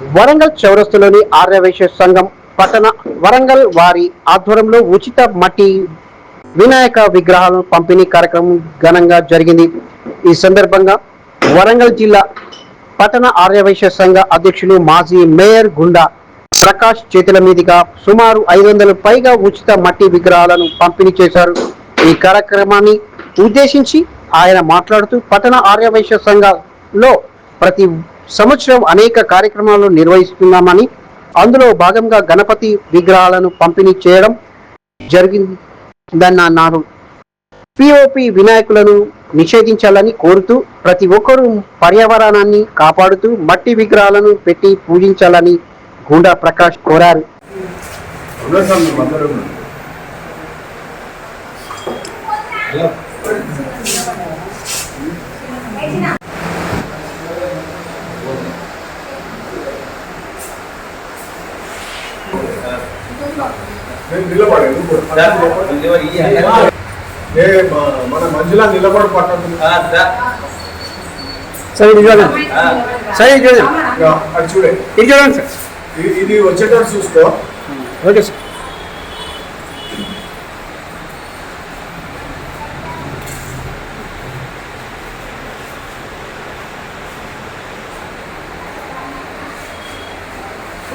వరంగల్ చౌరస్తులోని ఆర్యవైశ్య సంఘం పట్టణ వరంగల్ వారి ఆధ్వర్యంలో ఉచిత మట్టి వినాయక విగ్రహాలను పంపిణీ కార్యక్రమం ఘనంగా జరిగింది. ఈ సందర్భంగా వరంగల్ జిల్లా పట్టణ ఆర్యవైశ్య సంఘ అధ్యక్షులు మాజీ మేయర్ గుండా ప్రకాష్ చేతుల మీదుగా సుమారు ఐదు వందల పైగా ఉచిత మట్టి విగ్రహాలను పంపిణీ చేశారు. ఈ కార్యక్రమాన్ని ఉద్దేశించి ఆయన మాట్లాడుతూ పట్టణ ఆర్యవైశ్య సంఘంలో ప్రతి సంవత్సరం అనేక కార్యక్రమాలు నిర్వహిస్తున్నామని అందులో భాగంగా గణపతి విగ్రహాలను పంపిణీ చేయడం జరిగిందని అన్నారు పిఓపి వినాయకులను నిషేధించాలని కోరుతూ ప్రతి ఒక్కరూ పర్యావరణాన్ని కాపాడుతూ మట్టి విగ్రహాలను పెట్టి పూజించాలని గుండా ప్రకాష్ కోరారు. నేను నిలబడే మ- మన మధ్యలో నిలబడి పట్టదు సరే. ఇది చూడండి సరే ఇది చూడండి అది చూడే. ఇది చూడండి సార్. ఇది- ఇది వచ్చేటట్టు చూసుకో. Okay sir.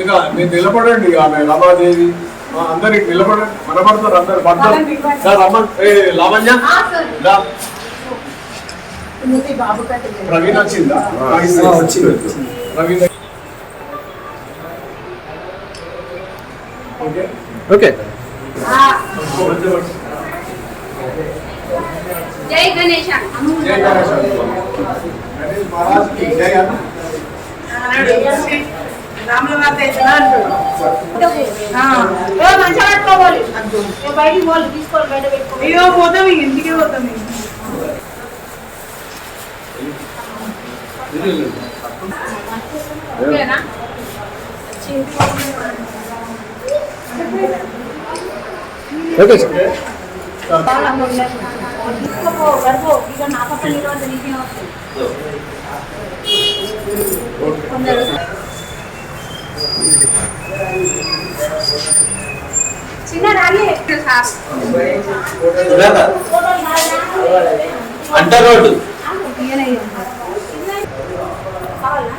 ఇక మీరు నిలబడండి ఆమె రమాదేవి ఆ, అందరు ఇటు నిలబడండి మనబడతారు అందరు పడతారు సార్ రమ్మన్ ఏ లావణ్య. ప్రవీణ్ వచ్చిందా? వచ్చింది ప్రవీణ్. ఓకే. ఓకే. జై గణేశ జై గణేష్ గణేష్ మహారాజ్ జై అన్న. రాముల వార్త ఎట్లా అంటాడు మంచిగా పట్టుకోవాలి. ఏ బయటికి పోవాలి తీసుకోవాలి బయట పెట్టుకోవాలి. అయ్యో పోతాం ఇంటికి పోతాం. ఇంక. ఓకేనా? ఓకే. సార్ తీసుకోపో, గడుపు. ఇక నా పక్కన నిలబడితే నీకేం వస్తుంది? కొందరు చిన్న రాలే అంట రోడ్డు కావాలా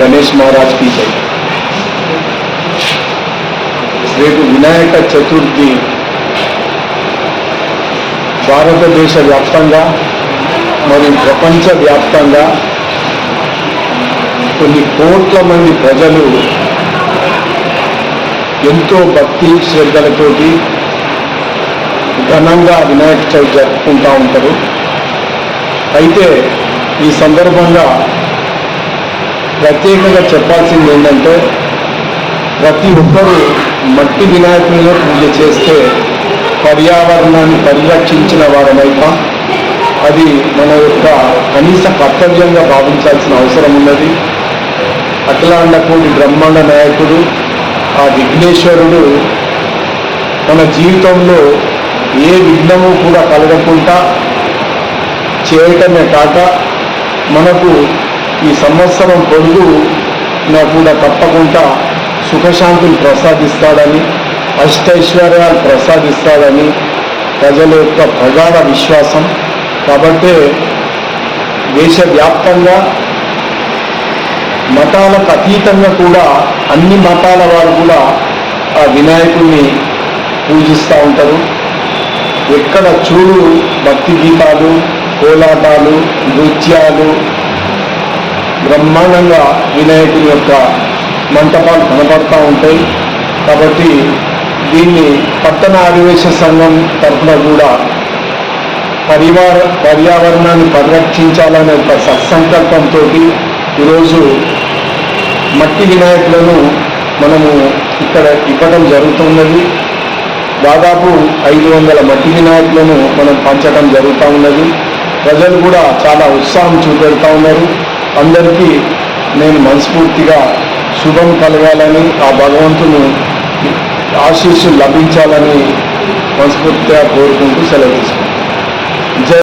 గణేష్ మహారాజ్ की జై రేపు వినాయక చతుర్థి భారతదేశ వ్యాప్తంగా మరియు ప్రపంచ వ్యాప్తంగా కొన్ని కోట్ల మంది ప్రజలు ఎంతో భక్తి శ్రద్ధలతోటి ఘనంగా వినాయక చవితి జరుపుకుంటూ ఉంటారు. అయితే ఈ సందర్భంగా ప్రత్యేకంగా చెప్పాల్సింది ఏంటంటే ప్రతి ఒక్కరూ మట్టి వినాయకుడిలో పూజ చేస్తే పర్యావరణాన్ని పరిరక్షించిన వారమైతాం. అది మన యొక్క కనీస కర్తవ్యంగా భావించాల్సిన అవసరం ఉన్నది. అఖిలాండకోటి బ్రహ్మాండ నాయకుడు ఆ విఘ్నేశ్వరుడు మన జీవితంలో ఏ విఘ్నము కూడా కలగకుండా చేయటమే కాక మనకు ఈ సంవత్సరం పొడుగు కూడా తప్పకుండా సుఖశాంతులు ప్రసాదిస్తాడని అష్టైశ్వర్యాలు ప్రసాదిస్తాడని ప్రజల యొక్క ప్రగాఢ విశ్వాసం. కాబట్టే దేశవ్యాప్తంగా మతాలకు అతీతంగా కూడా అన్ని మతాల వారు కూడా ఆ వినాయకుడిని పూజిస్తూ ఉంటారు. ఎక్కడ చూడు భక్తి గీతాలు కోలాటాలు నృత్యాలు బ్రహ్మాండంగా వినాయకుడి యొక్క మంటపాలు కనబడతా ఉంటాయి. కాబట్టి దీన్ని పట్టణ ఆదివేశ సంఘం తరఫున కూడా పరివార పర్యావరణాన్ని పరిరక్షించాలనే ఒక సత్సంకల్పంతో ఈరోజు మట్టి వినాయకులను మనము ఇక్కడ ఇవ్వడం జరుగుతున్నది. దాదాపు ఐదు వందల మట్టి వినాయకులను మనం పంచడం జరుగుతూ ఉన్నది. ప్రజలు కూడా చాలా ఉత్సాహం చూపెడతా ఉన్నారు. అందరికీ నేను మనస్ఫూర్తిగా శుభం కలగాలని ఆ భగవంతుని ఆశీస్సు లభించాలని మనస్ఫూర్తిగా కోరుకుంటూ సెలవు తీసుకుంటాను జై